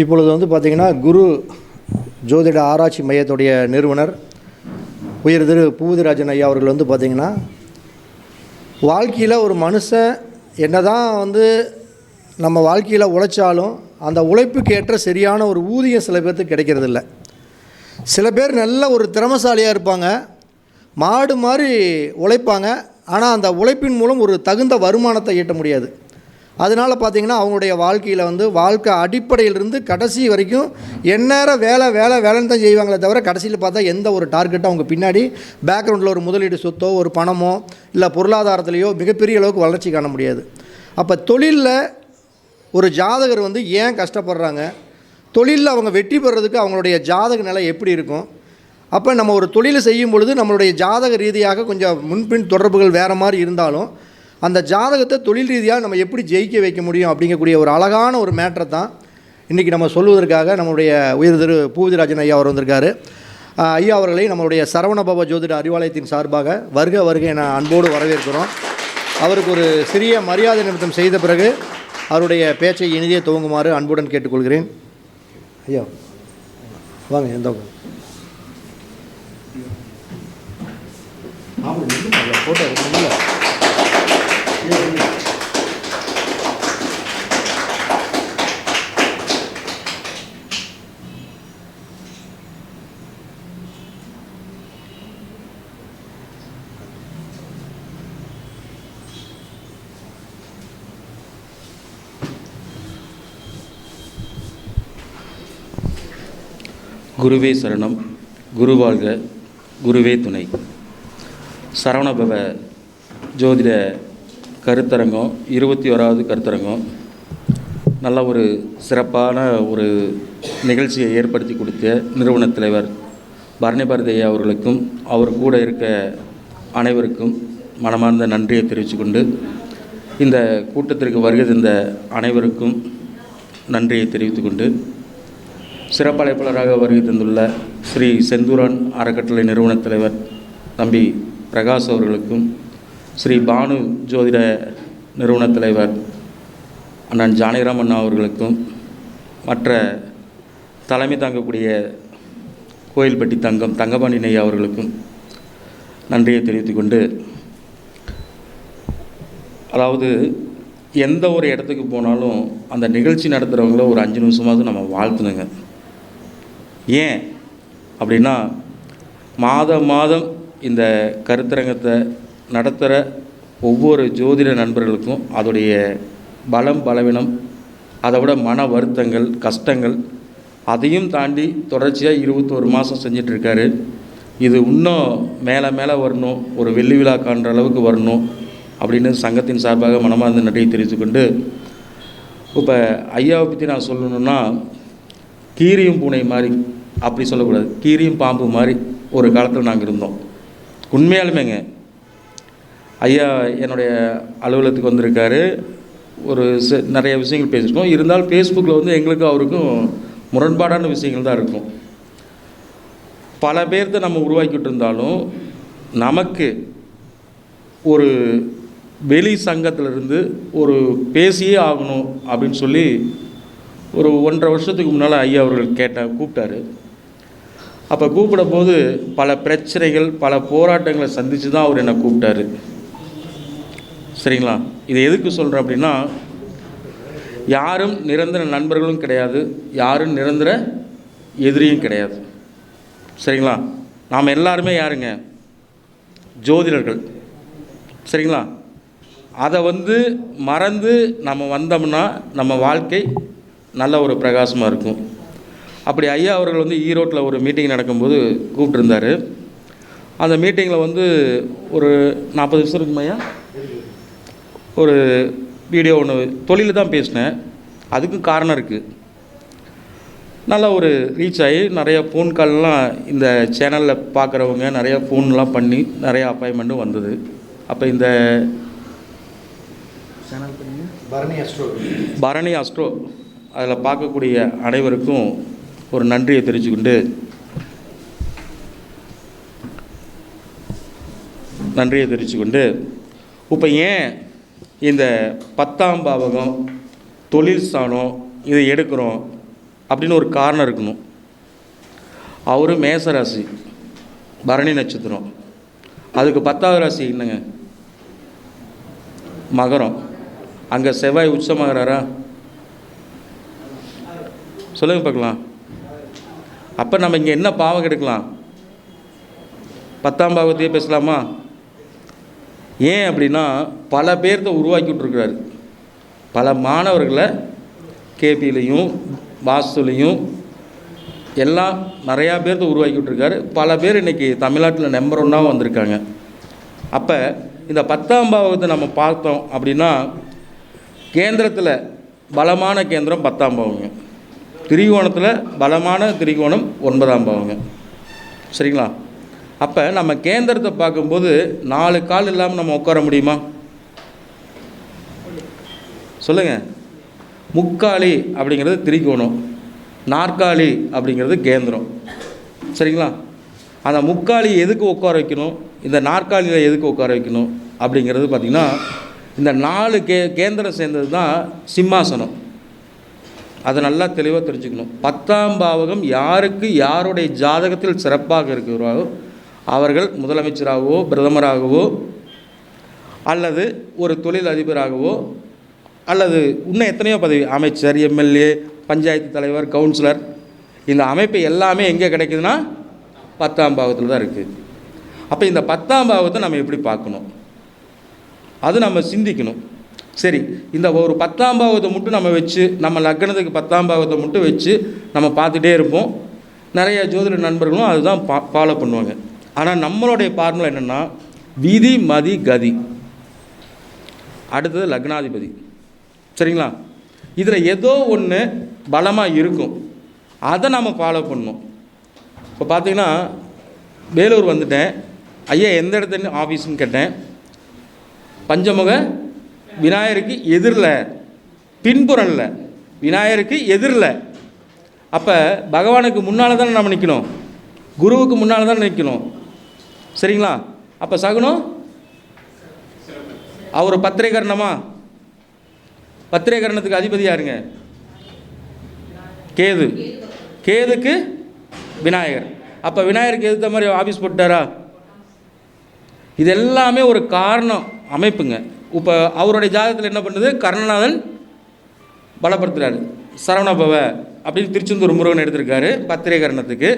இப்பொழுது வந்து பார்த்திங்கன்னா குரு ஜோதிட ஆராய்ச்சி மையத்துடைய நிறுவனர் உயர் திரு பூதிராஜன் ஐயா அவர்கள் வந்து பார்த்திங்கன்னா வாழ்க்கையில் ஒரு மனுஷன் என்ன தான் வந்து நம்ம வாழ்க்கையில் உழைச்சாலும் அந்த உழைப்புக்கு ஏற்ற சரியான ஒரு ஊதியம் சில பேர்த்துக்கு கிடைக்கிறதில்ல சில பேர் நல்ல ஒரு திறமசாலியாக இருப்பாங்க மாடு மாதிரி உழைப்பாங்க ஆனால் அந்த உழைப்பின் மூலம் ஒரு தகுந்த வருமானத்தை ஈட்ட முடியாது. அதனால் பார்த்திங்கன்னா அவங்களுடைய வாழ்க்கையில் வந்து வாழ்க்கை அடிப்படையிலிருந்து கடைசி வரைக்கும் எந்நேரம் வேலை வேலை வேலைன்னு தான் செய்வாங்களே தவிர கடைசியில் பார்த்தா எந்த ஒரு டார்கெட்டும் அவங்க பின்னாடி பேக்ரவுண்டில் ஒரு முதலீடு சொத்தோ ஒரு பணமோ இல்லை பொருளாதாரத்திலேயோ மிகப்பெரிய அளவுக்கு வளர்ச்சி காண முடியாது. அப்போ தொழிலில் ஒரு ஜாதகர் வந்து ஏன் கஷ்டப்படுறாங்க? தொழிலில் அவங்க வெற்றி பெறதுக்கு அவங்களுடைய ஜாதக நிலை எப்படி இருக்கும்? அப்போ நம்ம ஒரு தொழிலை செய்யும் பொழுது நம்மளுடைய ஜாதக ரீதியாக கொஞ்சம் முன்பின் தொடர்புகள் வேறு மாதிரி இருந்தாலும் அந்த ஜாதகத்தை தொழில் ரீதியாக நம்ம எப்படி ஜெயிக்க வைக்க முடியும் அப்படிங்கக்கூடிய ஒரு அழகான ஒரு மேட்டரை தான் இன்றைக்கி நம்ம சொல்வதற்காக நம்மளுடைய உயர் திரு பூவிராஜன் ஐயா அவர் வந்திருக்காரு. ஐயா அவர்களை நம்மளுடைய சரவணபவ ஜோதிட அறிவாலயத்தின் சார்பாக வருக வருக என அன்போடு வரவேற்கிறோம். அவருக்கு ஒரு சிறிய மரியாதை நிமித்தம் செய்த பிறகு அவருடைய பேச்சை இனிதே துவங்குமாறு அன்புடன் கேட்டுக்கொள்கிறேன். ஐயா வாங்க எந்த பக்கம். ஃபோட்டோ குருவே சரணம் குருவாழ்க குருவே துணை. சரவணபவ ஜோதிட கருத்தரங்கம் இருபத்தி ஓராவது கருத்தரங்கம். நல்ல ஒரு சிறப்பான ஒரு நிகழ்ச்சியை ஏற்படுத்தி கொடுத்த நிறுவன தலைவர் பரணிபாரதியா அவர்களுக்கும் அவர் கூட இருக்க அனைவருக்கும் மனமார்ந்த நன்றியை தெரிவித்துக்கொண்டு இந்த கூட்டத்திற்கு வருகை தந்த அனைவருக்கும் நன்றியை தெரிவித்துக்கொண்டு சிறப்பழைப்பாளராக வருகை தந்துள்ள ஸ்ரீ செந்தூரன் அறக்கட்டளை நிறுவனத் தலைவர் தம்பி பிரகாஷ் அவர்களுக்கும் ஸ்ரீ பானு ஜோதிட நிறுவனத் தலைவர் அண்ணன் ஜானகிராம் அண்ணா அவர்களுக்கும் மற்ற தலைமை தாங்கக்கூடிய கோயில்பட்டி தங்கம் தங்கபாண்டி நெய் அவர்களுக்கும் நன்றியை தெரிவித்துக்கொண்டு அதாவது எந்த ஒரு இடத்துக்கு போனாலும் அந்த நிகழ்ச்சி நடத்துகிறவங்கள ஒரு அஞ்சு நிமிஷமாவது நம்ம வாழ்த்துணுங்க. ஏன் அப்படின்னா மாதம் மாதம் இந்த கருத்தரங்கத்தை நடத்துகிற ஒவ்வொரு ஜோதிட நண்பர்களுக்கும் அதோடைய பலம் பலவீனம் அதை விட மன வருத்தங்கள் கஷ்டங்கள் அதையும் தாண்டி தொடர்ச்சியாக இருபத்தோரு மாதம் செஞ்சிட்ருக்காரு. இது இன்னும் மேலே மேலே வரணும் ஒரு வெள்ளி விழா காண்ற அளவுக்கு வரணும் அப்படின்னு சங்கத்தின் சார்பாக மனமார்ந்த நன்றியை தெரிவித்துக்கொண்டு இப்போ ஐயாவை பற்றி நான் சொல்லணுன்னா கீரியும் பூனை மாதிரி அப்படி சொல்லக்கூடாது. கீரியும் பாம்பு மாதிரி ஒரு காலத்தில் நாங்கள் இருந்தோம். உண்மையாலுமேங்க ஐயா என்னுடைய அலுவலகத்துக்கு வந்திருக்காரு. ஒரு நிறைய விஷயங்கள் பேசியிருக்கோம். இருந்தாலும் ஃபேஸ்புக்கில் வந்து எங்களுக்கும் அவருக்கும் முரண்பாடான விஷயங்கள் தான் இருக்கும். பல பேர்த்த நம்ம உருவாக்கிட்டு இருந்தாலும் நமக்கு ஒரு வெளி சங்கத்திலிருந்து ஒரு பேசியே ஆகணும் அப்படின்னு சொல்லி ஒரு ஒன்றரை வருஷத்துக்கு முன்னால் ஐயா அவர்கள் கேட்டால் கூப்பிட்டாரு. அப்போ கூப்பிடும் போது பல பிரச்சனைகள் பல போராட்டங்களை சந்தித்து தான் அவர் என்னை கூப்பிட்டாரு. சரிங்களா? இதை எதுக்கு சொல்கிறேன் அப்படின்னா யாரும் நிரந்தர நண்பர்களும் கிடையாது யாரும் நிரந்தர எதிரியும் கிடையாது. சரிங்களா? நாம் எல்லாருமே யாருங்க? ஜோதிடர்கள். சரிங்களா? அதை வந்து மறந்து நம்ம வந்தோம்னா நம்ம வாழ்க்கை நல்ல ஒரு பிரகாசமாக இருக்கும். அப்படி ஐயா அவர்கள் வந்து ஈரோட்டில் ஒரு மீட்டிங் நடக்கும்போது கூப்பிட்டுருந்தாரு. அந்த மீட்டிங்கில் வந்து ஒரு நாற்பது வருஷம் இருக்குமையா ஒரு வீடியோ ஒன்று தொழில் தான் பேசினேன். அதுக்கும் காரணம் இருக்குது நல்ல ஒரு ரீச் ஆகி நிறைய ஃபோன் கால்லாம் இந்த சேனலில் பார்க்குறவங்க நிறைய ஃபோன்லாம் பண்ணி நிறைய அப்பாயின்மெண்ட்டும் வந்தது. அப்போ இந்த பரணி அஸ்ட்ரோ பரணி அஸ்ட்ரோ அதில் பார்க்கக்கூடிய அனைவருக்கும் ஒரு நன்றியை தெரிவிச்சுக்கொண்டு நன்றியை தெரிவிச்சுக்கொண்டு இப்போ ஏன் இந்த பத்தாம் பாவகம் தொழில் ஸ்தானம் இதை எடுக்கிறோம் அப்படின்னு ஒரு காரணம் இருக்கணும். அவர் மேச ராசி பரணி நட்சத்திரம். அதுக்கு பத்தாவது ராசி என்னங்க? மகரம். அங்கே செவ்வாய் உச்சமாகறாரா? சொல்லுங்க பார்க்கலாம். அப்போ நம்ம இங்கே என்ன பாவம் கெடுக்கலாம்? பத்தாம் பாவத்தையே பேசலாமா? ஏன் அப்படின்னா பல பேர்த்த உருவாக்கி விட்ருக்கிறாரு பல மாணவர்களை கேபிலையும் வாஸ்துலையும் எல்லாம் நிறையா பேர்த்த உருவாக்கி விட்ருக்காரு பல பேர் இன்றைக்கி தமிழ்நாட்டில் நம்பர் ஒன்றாக வந்திருக்காங்க. அப்போ இந்த பத்தாம் பாவத்தை நம்ம பார்த்தோம் அப்படின்னா கேந்திரத்தில் பலமான கேந்திரம் பத்தாம் பாவங்க. திரிகோணத்தில் பலமான திரிகோணம் ஒன்பதாம் பாவங்க. சரிங்களா? அப்போ நம்ம கேந்திரத்தை பார்க்கும்போது நாலு கால் இல்லாமல் நம்ம உட்கார முடியுமா? சொல்லுங்கள் முக்காலி அப்படிங்கிறது திரிகோணம். நாற்காலி அப்படிங்கிறது கேந்திரம். சரிங்களா? அந்த முக்காலி எதுக்கு உட்கார வைக்கணும்? இந்த நாற்காலியில் எதுக்கு உட்கார வைக்கணும்? அப்படிங்கிறது பார்த்திங்கன்னா இந்த நாலு கே கேந்திரம் சேர்ந்தது தான் சிம்மாசனம். அதை நல்லா தெளிவாக தெரிஞ்சுக்கணும். பத்தாம் பாவகம் யாருக்கு யாருடைய ஜாதகத்தில் சிறப்பாக இருக்கிறாரோ அவர்கள் முதலமைச்சராகவோ பிரதமராகவோ அல்லது ஒரு தொழில் அதிபராகவோ அல்லது இன்னும் எத்தனையோ பதவி அமைச்சர் எம்எல்ஏ பஞ்சாயத்து தலைவர் கவுன்சிலர் இந்த அமைப்பு எல்லாமே எங்கே கிடைக்குதுன்னா பத்தாம் பாவத்தில் தான் இருக்குது அப்போ இந்த பத்தாம் பாவத்தை நம்ம எப்படி பார்க்கணும்? அது நம்ம சிந்திக்கணும். சரி இந்த ஒரு பத்தாம் பாவத்தை மட்டும் நம்ம வச்சு நம்ம லக்னத்துக்கு பத்தாம் பாவத்தை மட்டும் வச்சு நம்ம பார்த்துட்டே இருப்போம். நிறைய ஜோதிட நண்பர்களும் அதுதான் பா ஃபாலோ பண்ணுவாங்க. ஆனால் நம்மளுடைய பார்முலா என்னென்னா விதி மதி கதி. அடுத்தது லக்னாதிபதி. சரிங்களா? இதில் ஏதோ ஒன்று பலமாக இருக்கும். அதை நம்ம ஃபாலோ பண்ணணும். இப்போ பார்த்தீங்கன்னா வேலூர் வந்துட்டேன். ஐயா எந்த இடத்துல ஆஃபீஸ்னு கேட்டேன். பஞ்சமுக விநாயகருக்கு எதிரில் பின்புறம்ல விநாயகருக்கு எதிரில். அப்போ பகவானுக்கு முன்னால் தானே நம்ம நிற்கணும் குருவுக்கு முன்னால் தானே நிற்கணும் சரிங்களா? அப்போ சகுனம்? அவர் பத்திரிகரணமா? பத்திரிகரணத்துக்கு அதிபதி யாருங்க? கேது. கேதுக்கு விநாயகர். அப்போ விநாயகருக்கு எதிர்த்த மாதிரி ஆஃபீஸ் போட்டாரா இது எல்லாமே ஒரு காரணம். அமைப்புங்க. இப்போ அவருடைய ஜாதகத்தில் என்ன பண்ணுது? கர்ணநாதன் பலப்படுத்துறாரு. சரவணபவ அப்படின்னு திருச்செந்தூர் முருகன் எடுத்திருக்காரு பத்திரிகரணத்துக்கு.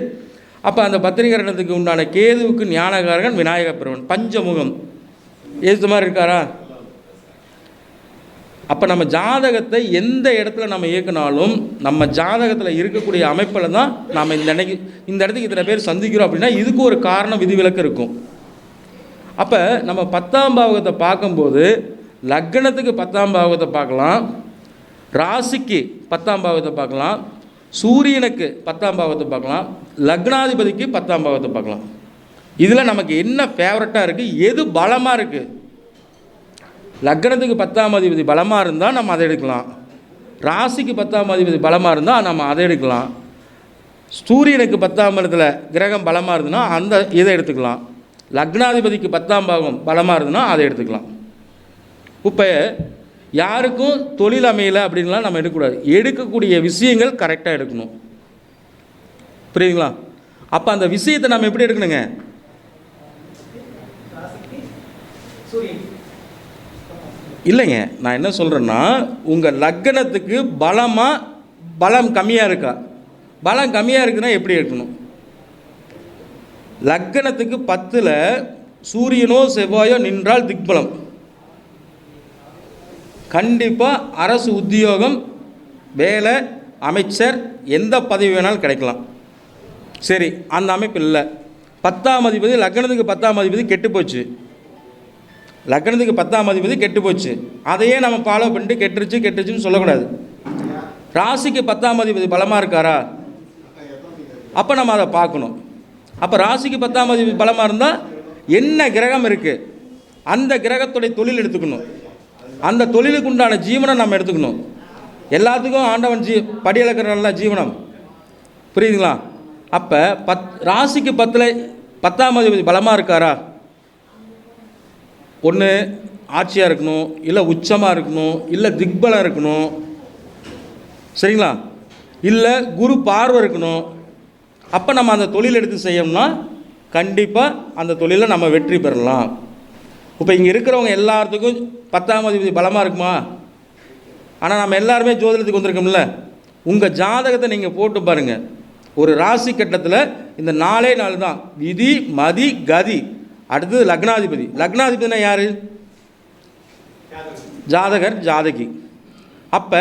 அப்போ அந்த பத்திரிகரணத்துக்கு உண்டான கேதுவுக்கு ஞானகாரகன் விநாயக பெருமன் பஞ்சமுகம். எதிர்த்த மாதிரி இருக்காரா? அப்போ நம்ம ஜாதகத்தை எந்த இடத்துல நம்ம இயக்குனாலும் நம்ம ஜாதகத்தில் இருக்கக்கூடிய அமைப்பில் தான் நாம் இந்த அன்னைக்கு இந்த இடத்துக்கு இத்தனை பேர் சந்திக்கிறோம் அப்படின்னா இதுக்கு ஒரு காரணம் விதிவிலக்கு இருக்கும். அப்போ நம்ம பத்தாம் பாவகத்தை பார்க்கும்போது லக்னத்துக்கு பத்தாம் பாவகத்தை பார்க்கலாம். ராசிக்கு பத்தாம் பாவத்தை பார்க்கலாம். சூரியனுக்கு பத்தாம் பாவத்தை பார்க்கலாம். லக்னாதிபதிக்கு பத்தாம் பாவத்தை பார்க்கலாம். இதில் நமக்கு என்ன ஃபேவரட்டாக இருக்குது எது பலமாக இருக்குது லக்னத்துக்கு பத்தாம் அதிபதி பலமாக இருந்தால் நம்ம அதை எடுக்கலாம். ராசிக்கு பத்தாம் அதிபதி பலமாக இருந்தால் நம்ம அதை எடுக்கலாம். சூரியனுக்கு பத்தாம் இடத்துல கிரகம் பலமாக இருந்ததுன்னா அந்த இதை எடுத்துக்கலாம். லக்னாதிபதிக்கு பத்தாம் பாகம் பலமாக இருந்ததுன்னா அதை எடுத்துக்கலாம். இப்போ யாருக்கும் தொழில் அமையலை அப்படின்லாம் நம்ம எடுக்கக்கூடாது. எடுக்கக்கூடிய விஷயங்கள் கரெக்டாக எடுக்கணும். புரியுதுங்களா? அப்போ அந்த விஷயத்தை நம்ம எப்படி எடுக்கணுங்க? இல்லைங்க. நான் என்ன சொல்கிறேன்னா உங்கள் லக்கணத்துக்கு பலமாக பலம் கம்மியாக இருக்கா? பலம் கம்மியாக இருக்குன்னா எப்படி எடுக்கணும்? லக்கணத்துக்கு பத்தில் சூரியனோ செவ்வாயோ நின்றால் திக்பலம். கண்டிப்பாக அரசு உத்தியோகம் வேலை அமைச்சர் எந்த பதவி வேணாலும் கிடைக்கலாம். சரி அந்த அமைப்பு இல்லை. பத்தாம் அதிபதி லக்னத்துக்கு பத்தாம் அதிபதி கெட்டு போச்சு. லக்னத்துக்கு பத்தாம் அதிபதி கெட்டு போச்சு. அதையே நம்ம ஃபாலோ பண்ணிட்டு கெட்டுருச்சு கெட்டுருச்சுன்னு சொல்லக்கூடாது. ராசிக்கு பத்தாம் அதிபதி பலமாக இருக்காரா? அப்போ நம்ம அதை பார்க்கணும். அப்போ ராசிக்கு பத்தாம் அதிபதி பலமாக இருந்தால் என்ன கிரகம் இருக்குது அந்த கிரகத்துடைய தொழில் எடுத்துக்கணும். அந்த தொழிலுக்கு உண்டான ஜீவனம் நம்ம எடுத்துக்கணும். எல்லாத்துக்கும் ஆண்டவன் ஜீ படியளக்கிற ஜீவனம். புரியுதுங்களா? அப்போ பத் ராசிக்கு பத்தில் பத்தாம் அதிபதி பலமாக இருக்காரா? ஒன்று ஆட்சியாக இருக்கணும் இல்லை உச்சமாக இருக்கணும் இல்லை திக்பலம் இருக்கணும். சரிங்களா? இல்லை குரு பார்வை இருக்கணும். அப்போ நம்ம அந்த தொழில் எடுத்து செய்யணும்னா கண்டிப்பாக அந்த தொழிலில் நம்ம வெற்றி பெறலாம். இப்போ இங்கே இருக்கிறவங்க எல்லாத்துக்கும் பத்தாம் அதிபதி பலமாக இருக்குமா? ஆனால் நம்ம எல்லாருமே ஜோதிடத்துக்கு வந்திருக்கோம்ல. உங்கள் ஜாதகத்தை நீங்கள் போட்டு பாருங்கள் ஒரு ராசி கட்டத்தில் இந்த நாலே நாள் தான். விதி மதி கதி. அடுத்தது லக்னாதிபதி. லக்னாதிபதினா யார்? ஜாதகர் ஜாதகி. அப்போ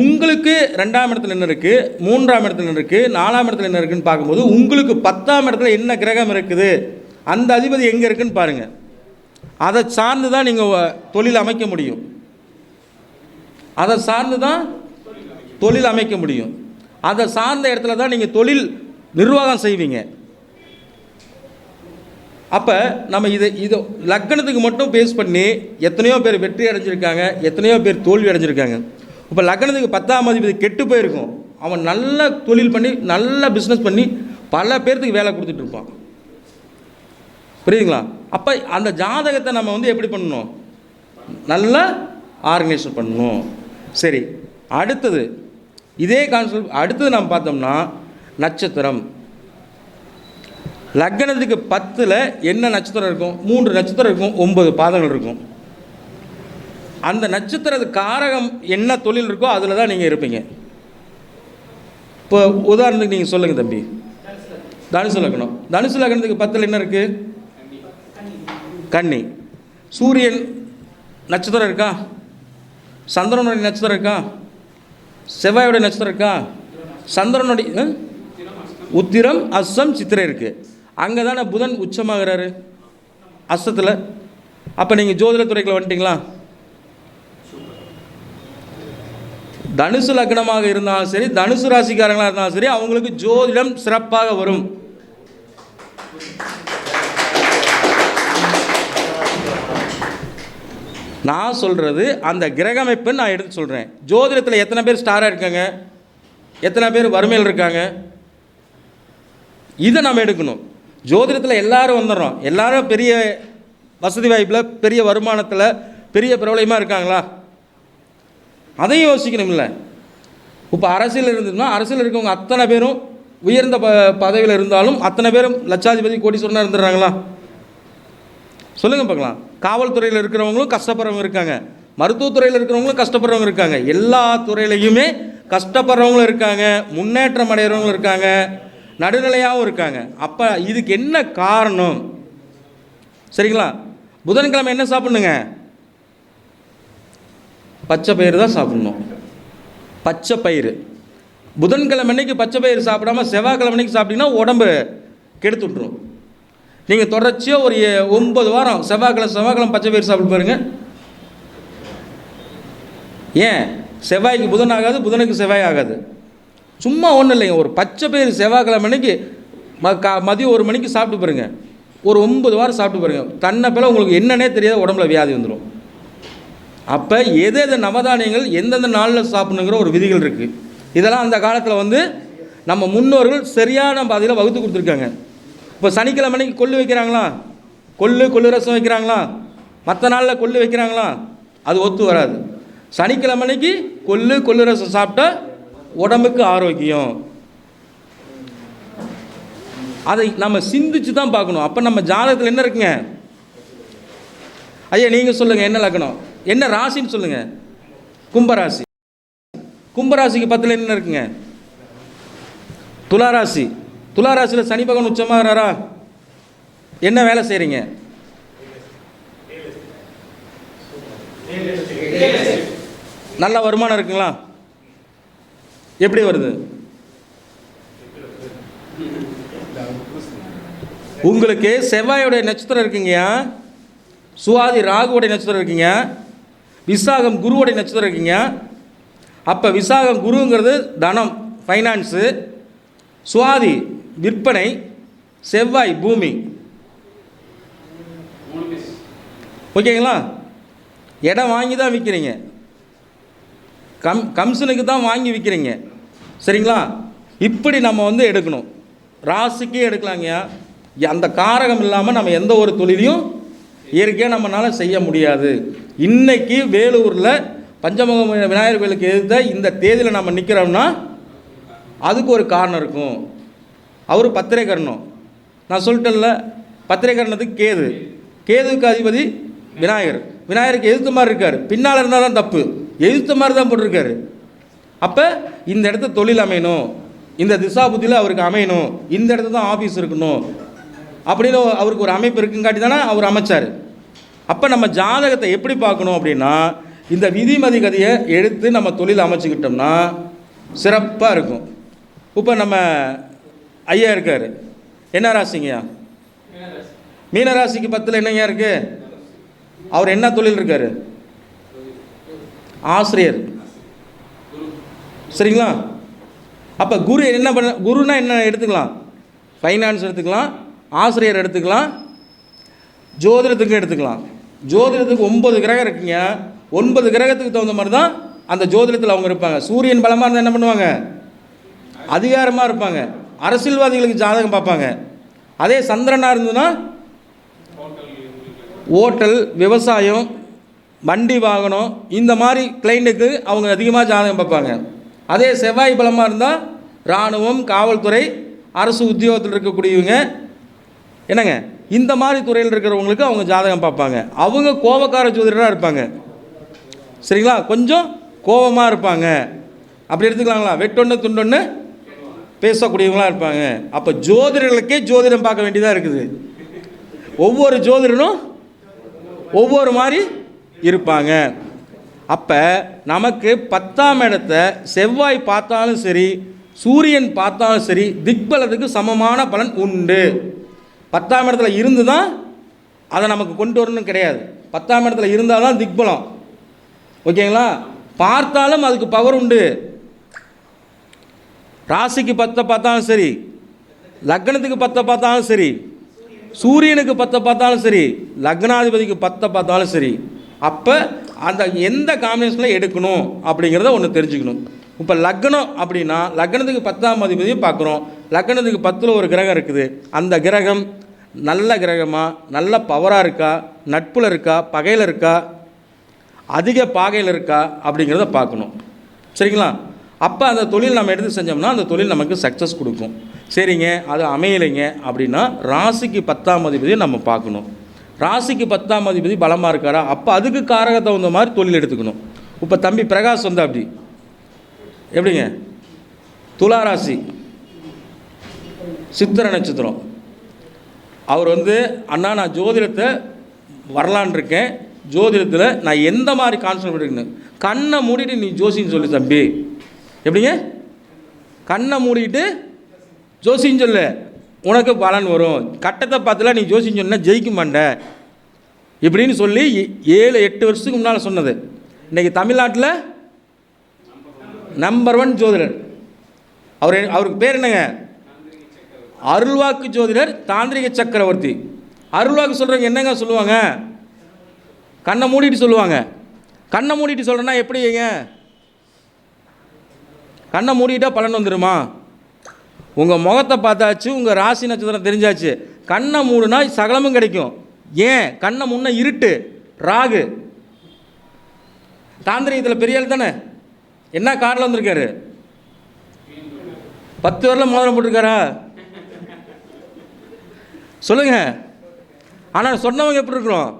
உங்களுக்கு ரெண்டாம் இடத்துல என்ன இருக்குது மூன்றாம் இடத்துல என்ன இருக்குது நாலாம் இடத்துல என்ன இருக்குன்னு பார்க்கும்போது உங்களுக்கு பத்தாம் இடத்துல என்ன கிரகம் இருக்குது? அந்த அதிபதி எங்கே இருக்குன்னு பாருங்கள் அதை சார்ந்து தான் நீங்கள் தொழில் அமைக்க முடியும். அதை சார்ந்து தான் தொழில் அமைக்க முடியும். அதை சார்ந்த இடத்துல தான் நீங்கள் தொழில் நிர்வாகம் செய்வீங்க. அப்போ நம்ம இதை இது லக்கணத்துக்கு மட்டும் பேஸ் பண்ணி எத்தனையோ பேர் வெற்றி அடைஞ்சிருக்காங்க எத்தனையோ பேர் தோல்வி அடைஞ்சிருக்காங்க. இப்போ லக்கணத்துக்கு பத்தாம் அதிபதி கெட்டு போயிருக்கும். அவன் நல்ல தொழில் பண்ணி நல்ல பிஸ்னஸ் பண்ணி பல பேர்த்துக்கு வேலை கொடுத்துட்டு இருப்பான். புரியுதுங்களா? அப்போ அந்த ஜாதகத்தை நம்ம வந்து எப்படி பண்ணணும்? நல்லா ஆர்கனைசேஷன் பண்ணணும். சரி அடுத்தது. இதே கான்செப்ட் அடுத்தது நம்ம பார்த்தோம்னா நட்சத்திரம். லக்னத்துக்கு பத்தில் என்ன நட்சத்திரம் இருக்கும்? மூன்று நட்சத்திரம் இருக்கும் ஒன்பது பாதங்கள் இருக்கும். அந்த நட்சத்திரத்து காரகம் என்ன தொழில் இருக்கோ அதில் தான் நீங்கள் இருப்பீங்க. இப்போ உதாரணத்துக்கு நீங்கள் சொல்லுங்கள் தம்பி. தனுசு லக்னம். தனுசு லக்னத்துக்கு பத்தில் என்ன இருக்குது கன்னி. சூரியன் நட்சத்திரம் இருக்கா? சந்திரனுடைய நட்சத்திரம் இருக்கா? செவ்வாயோட நட்சத்திரம் இருக்கா? சந்திரனுடைய உத்திரம் அஸ்ஸம் சித்திரை இருக்குது அங்கே தானே புதன் உச்சமாகிறாரு. அஸ்தத்தில். அப்போ நீங்கள் ஜோதிடத்துறைக்குள்ள வந்துட்டீங்களா? தனுசு லக்னமாக இருந்தாலும் சரி தனுசு ராசிக்காரங்களாக இருந்தாலும் சரி அவங்களுக்கு ஜோதிடம் சிறப்பாக வரும். நான் சொல்கிறது அந்த கிரகமைப்பை நான் எடுத்து சொல்கிறேன் ஜோதிடத்தில் எத்தனை பேர் ஸ்டாராக இருக்காங்க? எத்தனை பேர் வறுமையில் இருக்காங்க? இதை நம்ம எடுக்கணும். ஜோதிடத்தில் எல்லாரும் வந்துடுறோம். எல்லாரும் பெரிய வசதி வாய்ப்பில் பெரிய வருமானத்தில் பெரிய பிரபலயமாக இருக்காங்களா? அதையும் யோசிக்கணும்ல. இப்போ அரசியல் இருந்ததுன்னா அரசியல் இருக்கவங்க அத்தனை பேரும் உயர்ந்த ப பதவியில் இருந்தாலும் அத்தனை பேரும் லட்சாதிபதி கோடீஸ்வரனாக இருந்துடுறாங்களா? சொல்லுங்கள் பார்க்கலாம். காவல்துறையில் இருக்கிறவங்களும் கஷ்டப்படுறவங்க இருக்காங்க. மருத்துவத்துறையில் இருக்கிறவங்களும் கஷ்டப்படுறவங்க இருக்காங்க. எல்லா துறையிலையுமே கஷ்டப்படுறவங்களும் இருக்காங்க முன்னேற்றம் அடைகிறவங்களும் இருக்காங்க நடுநிலையாகவும் இருக்காங்க. அப்போ இதுக்கு என்ன காரணம்? சரிங்களா? புதன்கிழமை என்ன சாப்பிட்ணுங்க? பச்சை பயிறு தான் சாப்பிட்ணும். பச்சை பயிறு. புதன்கிழமை அன்னைக்கு பச்சை பயிறு சாப்பிடாம செவ்வாய்க்கிழமை அன்னைக்கு சாப்பிட்டீங்கன்னா உடம்பு கெடுத்து விட்ரும் நீங்கள் தொடர்ச்சியாக ஒரு ஒன்பது வாரம் செவ்வாய்க்கிழமை செவ்வாய்க்கிழமை பச்சை பயிறு சாப்பிட்டு பாருங்க. ஏன்? செவ்வாய்க்கு புதன் ஆகாது புதனுக்கு செவ்வாய் ஆகாது. சும்மா ஒன்றும் இல்லைங்க. ஒரு பச்சை பயிறு செவ்வாய்க்கிழமை அன்னைக்கு ம கா மதியம் ஒரு மணிக்கு சாப்பிட்டு பாருங்க. ஒரு ஒன்பது வாரம் சாப்பிட்டு பாருங்க. தன்னை போல உங்களுக்கு என்னன்னே தெரியாத உடம்புல வியாதி வந்துடும் அப்போ எது எது நவதானியங்கள் எந்தெந்த நாளில் சாப்பிடணுங்கிற ஒரு விதிகள் இருக்குது இதெல்லாம் அந்த காலத்தில் வந்து நம்ம முன்னோர்கள் சரியான பாதையில் வகுத்து கொடுத்துருக்காங்க. இப்போ சனிக்கிழமை அன்னைக்கு கொள்ளு வைக்கிறாங்களா? கொள்ளு கொள்ளு ரசம் வைக்கிறாங்களா? மற்ற நாளில் கொள்ளு வைக்கிறாங்களா? அது ஒத்து வராது. சனிக்கிழமை அன்னைக்கு கொள்ளு கொள்ளு ரசம் சாப்பிட்டா உடம்புக்கு ஆரோக்கியம். அதை நம்ம சிந்திச்சு தான் பார்க்கணும். அப்போ நம்ம ஜாதகத்தில் என்ன இருக்குங்க? ஐயா நீங்கள் சொல்லுங்கள் என்ன லக்கணம்? என்ன ராசின்னு சொல்லுங்கள் கும்பராசி. கும்பராசிக்கு பத்தில் என்ன இருக்குங்க? துளாராசி. துளாராசியில் சனி பகவான் உச்சமாகறாரா? என்ன வேலை செய்கிறீங்க நல்ல வருமானம் இருக்குங்களா? எப்படி வருது? உங்களுக்கு செவ்வாயோடைய நட்சத்திரம் இருக்குங்கய்யா. சுவாதி ராகுவோடைய நட்சத்திரம் இருக்குங்க விசாகம் குருவோடைய நட்சத்திரம் இருக்கீங்க. அப்போ விசாகம் குருங்கிறது தனம் ஃபைனான்ஸு சுவாதி விற்பனை செவ்வாய் பூமி. ஓகேங்களா? இடம் வாங்கி தான் விற்கிறீங்க கம் கம்சனுக்கு தான் வாங்கி விற்கிறீங்க சரிங்களா? இப்படி நம்ம வந்து எடுக்கணும். ராசிக்கே எடுக்கலாங்கய்யா. அந்த காரகம் இல்லாமல் நம்ம எந்த ஒரு தொழிலையும் இயற்கையாக நம்மளால் செய்ய முடியாது. இன்றைக்கி வேலூரில் பஞ்சமுக விநாயகர் கோயிலுக்கு எதிர்த்த இந்த தேதியில் நம்ம நிற்கிறோம்னா அதுக்கு ஒரு காரணம் இருக்கும். அவர் பத்திரைக்கரணம் நான் சொல்லிட்டேன்ல பத்திரைக்கரணத்துக்கு கேது. கேதுக்கு அதிபதி விநாயகர். விநாயகருக்கு எதிர்த்த மாதிரி இருக்கார். பின்னால் இருந்தால் தான் தப்பு. எதிர்த்த மாதிரி தான் போட்டிருக்காரு. அப்போ இந்த இடத்த தொழில் அமையணும். இந்த திசா புத்தியில் அவருக்கு அமையணும். இந்த இடத்துல தான் ஆஃபீஸ் இருக்கணும். அப்படின்னு அவருக்கு ஒரு அமைப்பு இருக்குங்காட்டி தானே அவர் அமைச்சார். அப்போ நம்ம ஜாதகத்தை எப்படி பார்க்கணும் அப்படின்னா இந்த விதிமதி கதையை எடுத்து நம்ம தொழில் அமைச்சுக்கிட்டோம்னா சிறப்பாக இருக்கும். இப்போ நம்ம ஐயா இருக்கார். என்ன ராசிங்கய்யா மீனராசிக்கு பத்தில் என்னங்க இருக்கு? அவர் என்ன தொழில் இருக்கார்? ஆசிரியர். சரிங்களா? அப்போ குரு என்ன பண்ண குருனா என்ன எடுத்துக்கலாம்? ஃபைனான்ஸ் எடுத்துக்கலாம். ஆசிரியர் எடுத்துக்கலாம் ஜோதிடத்துக்கும் எடுத்துக்கலாம். ஜோதிடத்துக்கு ஒன்பது கிரகம் இருக்குங்க. ஒன்பது கிரகத்துக்கு தகுந்த மாதிரி தான் அந்த ஜோதிடத்தில் அவங்க இருப்பாங்க. சூரியன் பலமாக இருந்தால் என்ன பண்ணுவாங்க? அதிகாரமாக இருப்பாங்க. அரசியல்வாதிகளுக்கு ஜாதகம் பார்ப்பாங்க. அதே சந்திரனாக இருந்ததுன்னா ஓட்டல் விவசாயம் வண்டி வாகனம் இந்த மாதிரி கிளைண்ட்டுக்கு அவங்க அதிகமாக ஜாதகம் பார்ப்பாங்க. அதே செவ்வாய் பலமாக இருந்தால் இராணுவம் காவல்துறை அரசு உத்தியோகத்தில் இருக்கக்கூடியவங்க என்னங்க? இந்த மாதிரி துறையில் இருக்கிறவங்களுக்கு அவங்க ஜாதகம் பார்ப்பாங்க. அவங்க கோபக்கார ஜோதிடராக இருப்பாங்க. சரிங்களா? கொஞ்சம் கோபமாக இருப்பாங்க. அப்படி எடுத்துக்கலாங்களா? வெட்டொன்று துண்டொன்று பேசக்கூடியவங்களாக இருப்பாங்க. அப்போ ஜோதிடர்களுக்கே ஜோதிடம் பார்க்க வேண்டியதாக இருக்குது. ஒவ்வொரு ஜோதிடனும் ஒவ்வொரு மாதிரி இருப்பாங்க. அப்போ நமக்கு பத்தாம் இடத்த செவ்வாய் பார்த்தாலும் சரி சூரியன் பார்த்தாலும் சரி திக்பலத்துக்கு சமமான பலன் உண்டு. பத்தாம் இடத்துல இருந்து தான் அதை நமக்கு கொண்டு வரணும் கிடையாது. பத்தாம் இடத்துல இருந்தால் தான் திக்பலம். ஓகேங்களா? பார்த்தாலும் அதுக்கு பவர் உண்டு. ராசிக்கு பத்தை பார்த்தாலும் சரி லக்னத்துக்கு பத்தை பார்த்தாலும் சரி சூரியனுக்கு பத்தை பார்த்தாலும் சரி லக்னாதிபதிக்கு பத்தை பார்த்தாலும் சரி அப்போ அந்த எந்த காம்பினேஷனில் எடுக்கணும் அப்படிங்கிறத ஒன்று தெரிஞ்சுக்கணும். இப்போ லக்னம் அப்படின்னா லக்னத்துக்கு பத்தாம் அதிபதியும் பார்க்குறோம். லக்னத்துக்கு பத்தில் ஒரு கிரகம் இருக்குது. அந்த கிரகம் நல்ல கிரகமாக நல்ல பவராக இருக்கா நட்பில் இருக்கா பகையில் இருக்கா அதிக பாகையில் இருக்கா அப்படிங்கிறத பார்க்கணும். சரிங்களா? அப்போ அந்த தொழில் நம்ம எடுத்து செஞ்சோம்னா அந்த தொழில் நமக்கு சக்ஸஸ் கொடுக்கும். சரிங்க அது அமையலைங்க அப்படின்னா ராசிக்கு பத்தாம் அதிபதியை நம்ம பார்க்கணும். ராசிக்கு பத்தாம் அதிபதி பலமாக இருக்காரா? அப்போ அதுக்கு காரக தகுந்த மாதிரி தொழில் எடுத்துக்கணும். இப்போ தம்பி பிரகாஷ் வந்து அப்படி எப்படிங்க? துலா ராசி. சித்திர நட்சத்திரம். அவர் வந்து அண்ணா நான் ஜோதிடத்தை வரலான் இருக்கேன். ஜோதிடத்தில் நான் எந்த மாதிரி கான்சன்ட்ரேட் இருக்குன்னு. கண்ணை மூடிட்டு நீ ஜோசின்னு சொல்லு தம்பி. எப்படிங்க? கண்ணை மூடிட்டு ஜோசின்னு சொல்லு. உனக்கு பலன் வரும். கட்டத்தை பார்த்துல நீ ஜோசின்னு சொன்னால் ஜெயிக்க மாட்ட. இப்படின்னு சொல்லி ஏ- ஏழு எட்டு வருஷத்துக்கு முன்னால் சொன்னது. இன்றைக்கி தமிழ்நாட்டில் நம்பர் ஒன் ஜோதிடர். அவர் அவருக்கு பேர் என்னங்க? அருள்வாக்கு ஜோதிடர் தாந்திரிக சக்கரவர்த்தி. அருள்வாக்கு சொல்கிறவங்க என்னங்க சொல்லுவாங்க? கண்ணை மூடிட்டு சொல்லுவாங்க. கண்ணை மூடிட்டு சொல்கிறேன்னா எப்படிங்க கண்ணை மூடிட்டா பலன் வந்துடுமா உங்கள் முகத்தை பார்த்தாச்சு உங்கள் ராசி நட்சத்திரம் தெரிஞ்சாச்சு. கண்ணை மூடுனா சகலமும் கிடைக்கும். ஏன்? கண்ணை முன்ன இருட்டு ராகு. தாந்திரிகத்தில் பெரிய ஆள் தானே? என்ன காரில் வந்திருக்காரு? பத்து வரல மோதிரம் போட்டிருக்காரா? சொல்லுங்க. ஆனால் சொன்னவங்க எப்படி இருக்கிறோம்?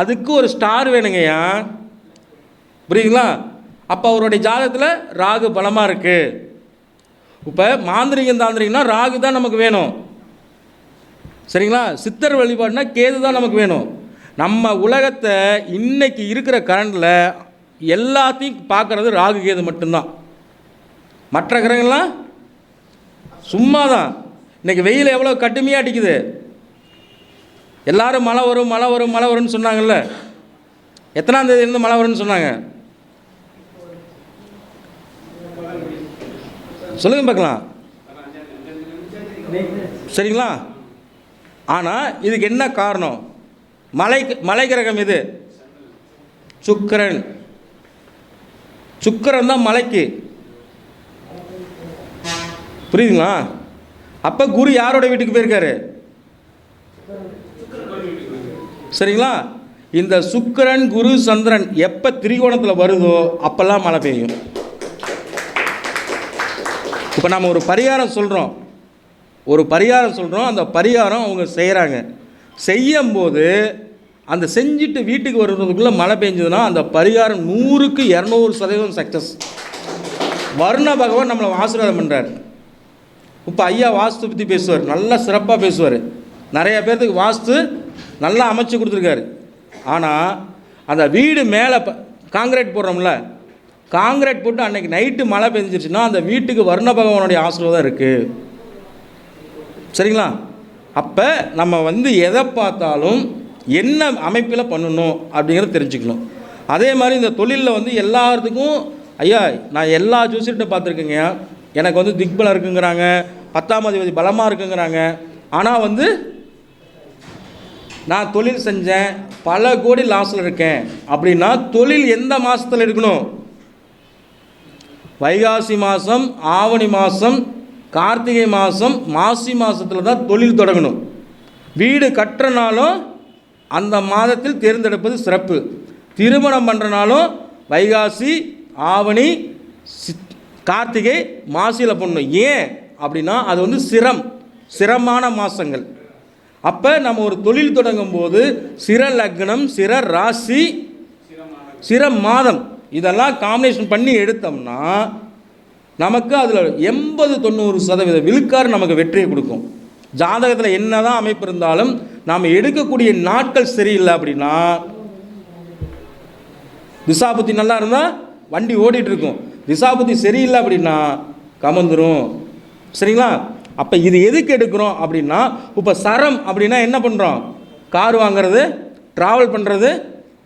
அதுக்கு ஒரு ஸ்டார் வேணுங்கய்யா. புரியுதுங்களா? அப்போ அவருடைய ஜாதகத்தில் ராகு பலமாக இருக்குது இப்போ மாந்திரிகம் தாந்திரிகம்னா ராகு தான் நமக்கு வேணும். சரிங்களா? சித்தர் வழிபாடுனா கேது தான் நமக்கு வேணும். நம்ம உலகத்தை இன்றைக்கி இருக்கிற கரண்டில் எல்லாத்தையும் பார்க்குறது ராகு கேது மட்டும்தான். மற்ற கிரகங்கள்லாம் சும்மா தான் இன்றைக்கி வெயில் எவ்வளோ கடுமையாக அடிக்குது? எல்லாரும் மழை வரும் மழை வரும் மழை வரும்னு சொன்னாங்கல்ல. எத்தனாம் தேதி இருந்து மழை வரும்னு சொன்னாங்க? சொல்லுங்க பார்க்கலாம். சரிங்களா? ஆனால் இதுக்கு என்ன காரணம்? மலை மலை கிரகம் இது சுக்கிரன். சுக்கரன் தான் மலைக்கு. புரியுதுங்களா? அப்போ குரு யாரோட வீட்டுக்கு போயிருக்காரு? சரிங்களா? இந்த சுக்கிரன் குரு சந்திரன் எப்போ திரிகோணத்தில் வருதோ அப்போல்லாம் மழை பெய்யும். இப்போ நம்ம ஒரு பரிகாரம் சொல்கிறோம் ஒரு பரிகாரம் சொல்கிறோம் அந்த பரிகாரம் அவங்க செய்கிறாங்க செய்யும்போது அந்த செஞ்சுட்டு வீட்டுக்கு வருவதுக்குள்ளே மழை பெஞ்சதுன்னா அந்த பரிகாரம் நூறுக்கு இரநூறு சதவீதம் சக்ஸஸ் வருண பகவான் நம்மளை ஆசீர்வாதம் பண்ணுறாரு இப்போ ஐயா வாஸ்து பற்றி பேசுவார். நல்லா சிறப்பாக பேசுவார். நிறைய பேர்த்துக்கு வாஸ்து நல்லா அமைச்சு கொடுத்துருக்காரு. ஆனால் அந்த வீடு மேலே ப காங்கிரீட் போடுறோம்ல காங்கிரீட் போட்டு அன்னைக்கு நைட்டு மழை பெஞ்சிருச்சுன்னா அந்த வீட்டுக்கு வர்ண பகவானுடைய ஆசீர்வாதம் இருக்குது சரிங்களா? அப்போ நம்ம வந்து எதை பார்த்தாலும் என்ன அமைப்பில் பண்ணணும் அப்படிங்கிறத தெரிஞ்சுக்கணும். அதே மாதிரி இந்த தொழிலில் வந்து எல்லாத்துக்கும் ஐயா நான் எல்லா ஜோசியர்கிட்ட பார்த்துருக்கேங்க எனக்கு வந்து திக்பலம் இருக்குங்கிறாங்க பத்தாம் அதிபதி பலமாக இருக்குங்கிறாங்க. ஆனால் வந்து நான் தொழில் செஞ்சேன் பல கோடி லாஸில் இருக்கேன். அப்படின்னா தொழில் எந்த மாதத்தில் எடுக்கணும்? வைகாசி மாதம் ஆவணி மாதம் கார்த்திகை மாதம் மாசி மாதத்தில் தான் தொழில் தொடங்கணும். வீடு கட்டுறனாலும் அந்த மாதத்தில் தேர்ந்தெடுப்பது சிறப்பு. திருமணம் பண்ணுறனாலும் வைகாசி ஆவணி சித்- கார்த்திகை மாசியில் பண்ணணும் ஏன்? அப்படின்னா அது வந்து சிரம். சிரமான மாதங்கள் அப்போ நம்ம ஒரு தொழில் தொடங்கும் போது சிர லக்னம் சிர ராசி சிர மாதம். இதெல்லாம் காம்பினேஷன் பண்ணி எடுத்தோம்னா நமக்கு அதில் எண்பது தொண்ணூறு சதவீத விழுக்காறு நமக்கு வெற்றியை கொடுக்கும். ஜாதகத்தில் என்னதான் அமைப்பு இருந்தாலும் நாம் எடுக்கக்கூடிய நாட்கள் சரியில்லை அப்படின்னா திசாபுத்தி நல்லா இருந்தால் வண்டி ஓடிட்டு இருக்கும். திசாபுத்தி சரியில்லை அப்படின்னா கமந்துரும். சரிங்களா? அப்போ இது எதுக்கு எடுக்கிறோம் அப்படின்னா இப்போ சரம் அப்படின்னா என்ன பண்ணுறோம் கார் வாங்குறது ட்ராவல் பண்ணுறது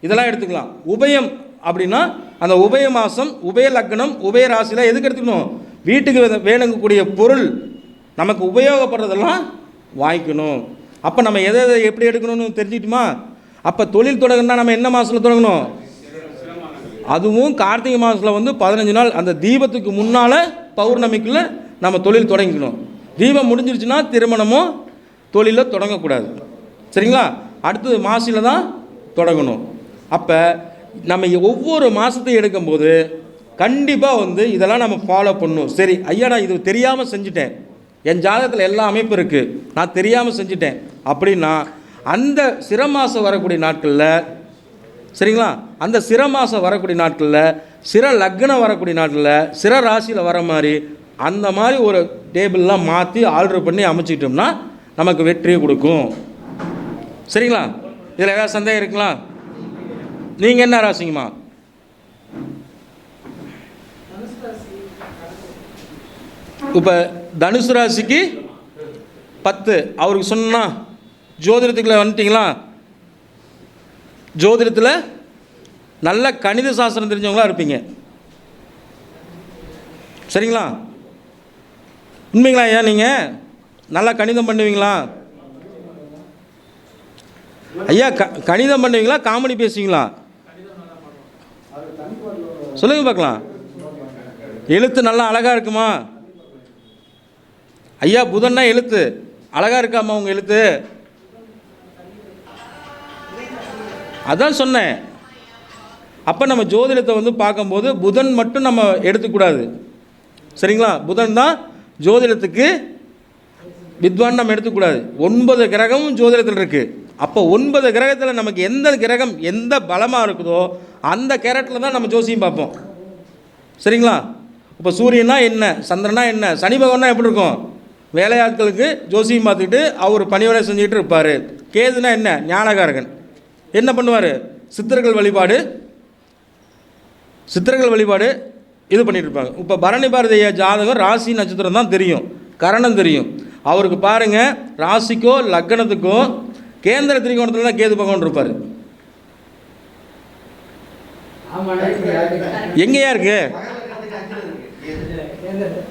இதெல்லாம் எடுத்துக்கலாம். உபயம் அப்படின்னா அந்த உபய மாதம் உபய லக்னம் உபய ராசிலாம் எதுக்கு எடுத்துக்கணும்? வீட்டுக்கு வேணுங்கக்கூடிய பொருள் நமக்கு உபயோகப்படுறதெல்லாம் வாங்கிக்கணும். அப்போ நம்ம எதை எதை எப்படி எடுக்கணும்னு தெரிஞ்சுக்கிட்டுமா? அப்போ தொழில் தொடங்கினா நம்ம என்ன மாதத்தில் தொடங்கணும்? அதுவும் கார்த்திகை மாதத்தில் வந்து பதினஞ்சு நாள் அந்த தீபத்துக்கு முன்னால் பௌர்ணமிக்குள்ளே நம்ம தொழில் தொடங்கிக்கணும். தீபம் முடிஞ்சிருச்சுன்னா திருமணமோ தொழிலை தொடங்கக்கூடாது. சரிங்களா? அடுத்தது மாசியில் தான் தொடங்கணும். அப்போ நம்ம ஒவ்வொரு மாதத்தையும் எடுக்கும்போது கண்டிப்பாக வந்து இதெல்லாம் நம்ம ஃபாலோ பண்ணணும். சரி ஐயாடா இது தெரியாமல் செஞ்சுட்டேன். என் ஜாதகத்தில் எல்லா அமைப்பு இருக்குது நான் தெரியாமல் செஞ்சுட்டேன். அப்படின்னா அந்த சிற மாதம் வரக்கூடிய நாட்களில் சரிங்களா? அந்த சிர மாதம் வரக்கூடிய நாட்களில் சிர லக்னம் வரக்கூடிய நாட்களில் சிர ராசியில் வர மாதிரி அந்த மாதிரி ஒரு டேபிள்லாம் மாற்றி ஆர்டர் பண்ணி அமைச்சிக்கிட்டோம்னா நமக்கு வெற்றியை கொடுக்கும். சரிங்களா? இதில் ஏதாவது சந்தேகம் இருக்குங்களா? நீங்கள் என்ன ராசிங்கம்மா? இப்போ தனுசு ராசிக்கு பத்து. அவருக்கு சொன்னால் ஜோதிடத்துக்குள்ளே வந்துட்டிங்களா? ஜோதிடத்தில் நல்ல கணித சாஸ்திரம் தெரிஞ்சவங்களா இருப்பீங்க. சரிங்களா? உண்மைங்களா ஐயா நீங்கள் நல்லா கணிதம் பண்ணுவீங்களா? ஐயா க கணிதம் பண்ணுவீங்களா? காமெடி பேசுவீங்களா? சொல்லுங்க பார்க்கலாம். எழுத்து நல்லா அழகாக இருக்குமா? ஐயா புதன்னா எழுத்து. அழகாக இருக்காமா உங்கள் எழுத்து? அதான் சொன்னேன். அப்போ நம்ம ஜோதிடத்தை வந்து பார்க்கும்போது புதன் மட்டும் நம்ம எடுத்துக்கூடாது. சரிங்களா? புதன் தான் ஜோதிடத்துக்கு வித்வான் நம்ம எடுத்துக்கூடாது. ஒன்பது கிரகமும் ஜோதிடத்தில் இருக்குது அப்போ ஒன்பது கிரகத்தில் நமக்கு எந்த கிரகம் எந்த பலமாக இருக்குதோ அந்த கேரட்டில் தான் நம்ம ஜோசியம் பார்ப்போம். சரிங்களா? இப்போ சூரியனா என்ன? சந்திரனா என்ன? சனி பகவானா எப்படி இருக்கும்? வேலையாட்களுக்கு ஜோசியம் பார்த்துக்கிட்டு அவர் பணிவிடை செஞ்சுக்கிட்டு இருப்பார். கேதுனா என்ன? ஞானகாரகன். என்ன பண்ணுவார்? சித்தர்கள் வழிபாடு சித்தர்கள் வழிபாடு இது பண்ணிட்டு இருப்பாங்க. இப்போ பரணி பாரதிய ஜாதகம் ராசி நட்சத்திரம் தான் தெரியும். கரணம் தெரியும். அவருக்கு பாருங்க ராசிக்கோ லக்னத்துக்கோ கேந்திர திரிகோணத்தில் தான் கேது பகவான் இருப்பார். எங்கேயா இருக்கு?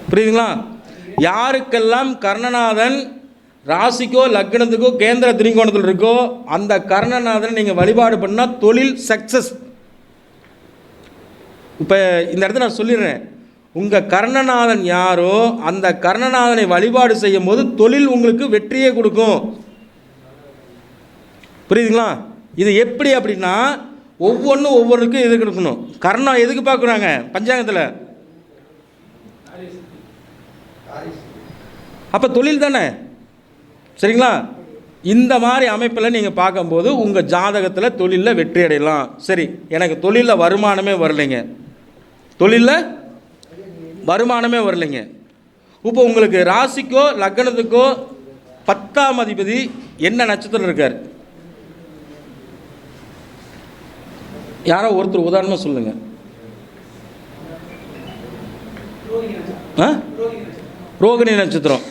புரியுதுங்களா? யாருக்கெல்லாம் கர்ணநாதன் ராசிக்கோ லக்னத்துக்கோ கேந்திர திரிகோணத்தில் இருக்கோ அந்த கர்ணநாதனை நீங்கள் வழிபாடு பண்ணால் தொழில் சக்ஸஸ் இப்போ இந்த இடத்துல நான் சொல்லிடுறேன். உங்கள் கர்ணநாதன் யாரோ அந்த கர்ணநாதனை வழிபாடு செய்யும் போது தொழில் உங்களுக்கு வெற்றியே கொடுக்கும். புரியுதுங்களா? இது எப்படி அப்படின்னா ஒவ்வொன்றும் ஒவ்வொருக்கும் இது கொடுக்கணும்? கர்ணம் எதுக்கு பார்க்குறாங்க? பஞ்சாங்கத்தில். அப்போ தொழில் தானே? சரிங்களா? இந்த மாதிரி அமைப்பில் நீங்கள் பார்க்கும்போது உங்கள் ஜாதகத்தில் தொழிலில் வெற்றி அடையலாம். சரி எனக்கு தொழிலில் வருமானமே வரலைங்க. தொழிலில் வருமானமே வரலைங்க. இப்போ உங்களுக்கு ராசிக்கோ லக்னத்துக்கோ பத்தாம் அதிபதி என்ன நட்சத்திரம் இருக்கார்? யாரோ ஒருத்தர் உதாரணமாக சொல்லுங்கள் ஆ? ரோகிணி நட்சத்திரம்.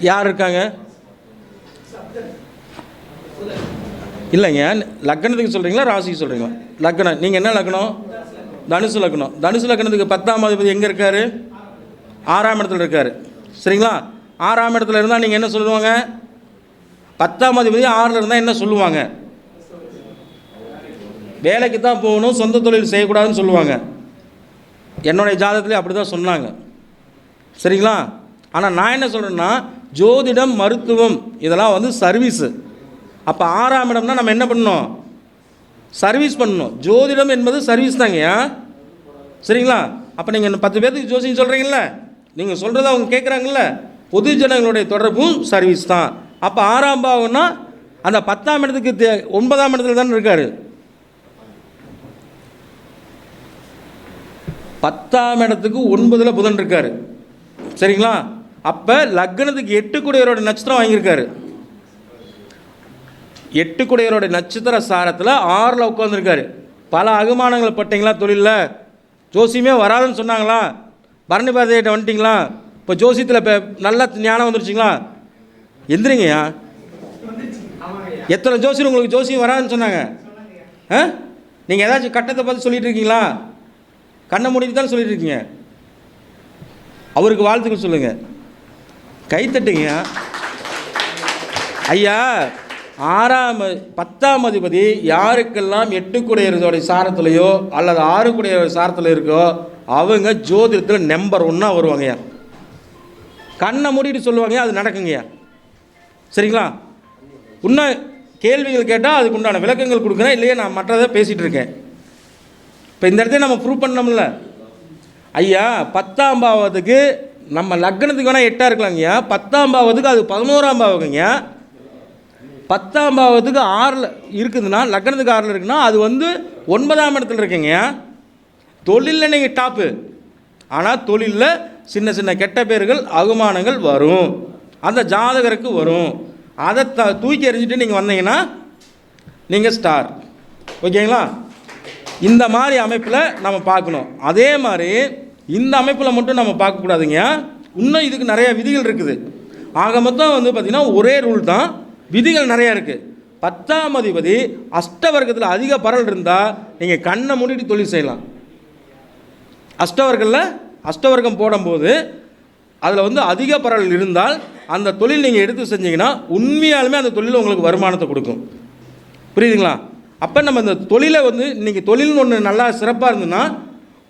யார் இருக்காங்க? இல்லைங்க லக்கணத்துக்கு சொல்கிறீங்களா ராசிக்கு சொல்கிறீங்களா லக்கணம். நீங்கள் என்ன லக்கணம்? தனுசு லக்னம் தனுசு லக்னத்துக்கு பத்தாம் அதிபதி எங்கே இருக்கார்? ஆறாம் இடத்துல இருக்கார். சரிங்களா? ஆறாம் இடத்துல இருந்தால் நீங்கள் என்ன சொல்லுவாங்க? பத்தாம் அதிபதி ஆறில் இருந்தால் என்ன சொல்லுவாங்க? வேலைக்கு தான் போகணும் சொந்த தொழில் செய்யக்கூடாதுன்னு சொல்லுவாங்க. என்னுடைய ஜாதகத்துலேயே அப்படி தான் சொன்னாங்க. சரிங்களா? ஆனால் நான் என்ன சொல்கிறேன்னா ஜோதிடம் மருத்துவம் இதெல்லாம் வந்து சர்வீஸு அப்போ ஆறாம் இடம்னா நம்ம என்ன பண்ணணும்? சர்வீஸ் பண்ணணும். ஜோதிடம் என்பது சர்வீஸ் தாங்கய்யா சரிங்களா? அப்போ நீங்கள் பத்து பேர்த்துக்கு ஜோசியம் சொல்கிறீங்கள நீங்கள் சொல்கிறத அவங்க கேட்குறாங்கல்ல பொது ஜனங்களுடைய தொடர்பும் சர்வீஸ் தான். அப்போ ஆறாம் பாவம்னா அந்த பத்தாம் இடத்துக்கு தே- ஒன்பதாம் இடத்துல தானே இருக்கார்? பத்தாம் இடத்துக்கு ஒன்பதில் புதன் இருக்கார். சரிங்களா? அப்போ லக்னத்துக்கு எட்டு குடையரோட நட்சத்திரம் வாங்கியிருக்காரு. எட்டு குடையரோட நட்சத்திர சாரத்தில் ஆறில் உட்காந்துருக்காரு பல அகுமானங்களை பட்டீங்களா தொழிலில்? ஜோசியமே வராதுன்னு சொன்னாங்களா? பரணி பாதையிட்ட வந்துட்டிங்களா? இப்போ ஜோசியத்தில் இப்போ நல்ல ஞானம் வந்துருச்சுங்களா? எந்திரிங்கய்யா. எத்தனை ஜோசியர் உங்களுக்கு ஜோசியம் வராதுன்னு சொன்னாங்க? ஆ? நீங்கள் ஏதாச்சும் கட்டத்தை பார்த்து சொல்லிட்டு இருக்கீங்களா கண்ணை மூடிட்டு தான் சொல்லிட்டு இருக்கீங்க அவருக்கு வாழ்த்துக்கள் சொல்லுங்கள் கைத்தட்டுங்க. ஐயா ஆறாம் பத்தாம் அதிபதி யாருக்கெல்லாம் எட்டு குடையரசோடைய சாரத்துலையோ அல்லது ஆறு குடையரோட சாரத்தில் இருக்கோ அவங்க ஜோதிடத்தில் நம்பர் ஒன்றா வருவாங்கய்யா கண்ணை மூடிட்டு சொல்லுவாங்க அது நடக்குங்கய்யா சரிங்களா? இன்னும் கேள்விகள் கேட்டால் அதுக்கு உண்டான விளக்கங்கள் கொடுக்குறேன் இல்லையே? நான் மற்றதை பேசிகிட்டு இருக்கேன். இப்போ இந்த இடத்துல நம்ம ப்ரூவ் பண்ணோம்ல ஐயா பத்தாம் பாவத்துக்கு நம்ம லக்னத்துக்கு வேணால் எட்டாக இருக்கலாங்கய்யா. பத்தாம் பாவத்துக்கு அது பதினோராம் பாவங்கய்யா பத்தாம் பாவத்துக்கு ஆறில் இருக்குதுன்னா லக்னத்துக்கு ஆறில் இருக்குன்னா அது வந்து ஒன்பதாம் இடத்துல இருக்குங்கய்யா. தொழிலில் நீங்கள் டாப்பு ஆனால் தொழிலில் சின்ன சின்ன கெட்ட பேர்கள் அவமானங்கள் வரும். அந்த ஜாதகருக்கு வரும். அதை த தூக்கி எறிஞ்சிட்டு நீங்கள் வந்தீங்கன்னா நீங்கள் ஸ்டார் ஓகேங்களா? இந்த மாதிரி அமைப்பில் நம்ம பார்க்கணும். அதே மாதிரி இந்த அமைப்பில் மட்டும் நம்ம பார்க்கக்கூடாதுங்க இன்னும் இதுக்கு நிறையா விதிகள் இருக்குது. ஆக மொத்தம் வந்து பார்த்திங்கன்னா ஒரே ரூல் தான். விதிகள் நிறையா இருக்குது பத்தாம் அதிபதி அஷ்டவர்க்கத்தில் அதிக பரல் இருந்தால் நீங்கள் கண்ணை மூடிட்டு தொழில் செய்யலாம். அஷ்டவர்களில் அஷ்டவர்க்கம் போடும்போது அதில் வந்து அதிக பரவல் இருந்தால் அந்த தொழில் நீங்கள் எடுத்து செஞ்சீங்கன்னா உண்மையாலுமே அந்த தொழில் உங்களுக்கு வருமானத்தை கொடுக்கும். புரியுதுங்களா? அப்போ நம்ம இந்த தொழிலை வந்து இன்றைக்கி தொழில்னு ஒன்று நல்லா சிறப்பாக இருந்ததுன்னா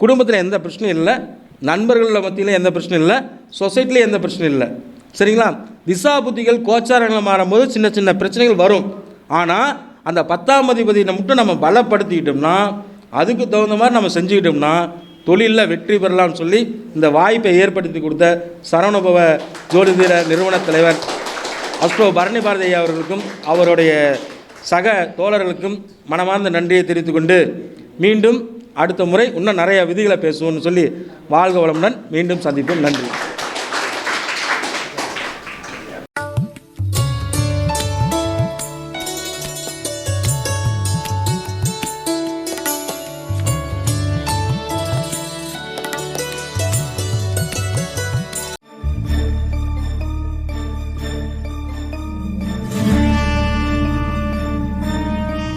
குடும்பத்தில் எந்த பிரச்சனையும் இல்லை. நண்பர்களில் மத்தியில் எந்த பிரச்சனையும் இல்லை. சொசைட்டியில் எந்த பிரச்சனையும் இல்லை. சரிங்களா? திசா புத்திகள் கோச்சாரங்களை மாறும்போது சின்ன சின்ன பிரச்சனைகள் வரும். ஆனால் அந்த பத்தாம் அதிபதியை மட்டும் நம்ம பலப்படுத்திக்கிட்டோம்னா அதுக்கு தகுந்த மாதிரி நம்ம செஞ்சுக்கிட்டோம்னா தொழிலில் வெற்றி பெறலாம்னு சொல்லி இந்த வாய்ப்பை ஏற்படுத்தி கொடுத்த சரவணபவ ஜோதிதீர நிறுவன தலைவர் அஸ்ட்ரோ பரணி பாரதி அவர்களுக்கும் அவருடைய சக தோழர்களுக்கும் மனமார்ந்த நன்றியை தெரிவித்து கொண்டு மீண்டும் அடுத்த முறை இன்னும் நிறைய விதிகளை பேசுவோம்னு சொல்லி வாழ்க வளமுடன் மீண்டும் சந்திப்போம். நன்றி.